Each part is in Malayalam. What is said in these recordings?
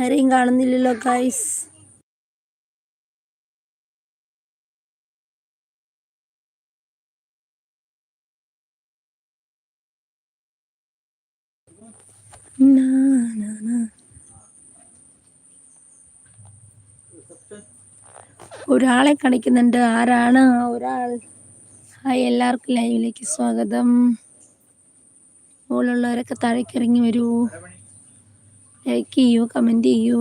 ആരെയും കാണുന്നില്ലല്ലോ ഗൈസ് ഒരാളെ കാണിക്കുന്നുണ്ട്. ആരാണ്? ആ ഒരാൾ. ഹായ് എല്ലാവർക്കും ലൈവിലേക്ക് സ്വാഗതം. മുകളിലുള്ളവരൊക്കെ താഴേക്ക് ഇറങ്ങി വരൂ. ലൈക്ക് ചെയ്യൂ കമന്റ് ചെയ്യൂ.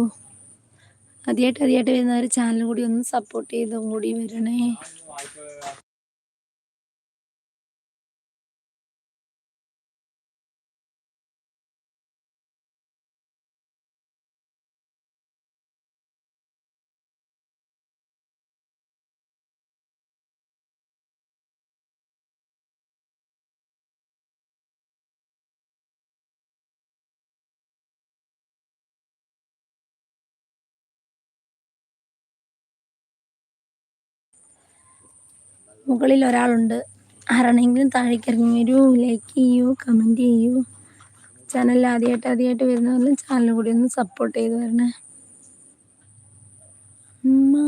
ആദ്യമായിട്ട് ആദ്യമായിട്ട് വരുന്നവർ ചാനൽ കൂടി ഒന്ന് സപ്പോർട്ട് ചെയ്തും കൂടി വരണേ. മുകളിൽ ഒരാളുണ്ട്. ആരാണെങ്കിലും താഴേക്ക് ഇറങ്ങി വരൂ ലൈക്ക് ചെയ്യൂ കമന്റ് ചെയ്യൂ. ചാനൽ ആദ്യമായിട്ട് ആദ്യമായിട്ട് വരുന്നവരും ചാനൽ കൂടി ഒന്ന് സപ്പോർട്ട് ചെയ്ത് വരണേ. ഉമ്മ.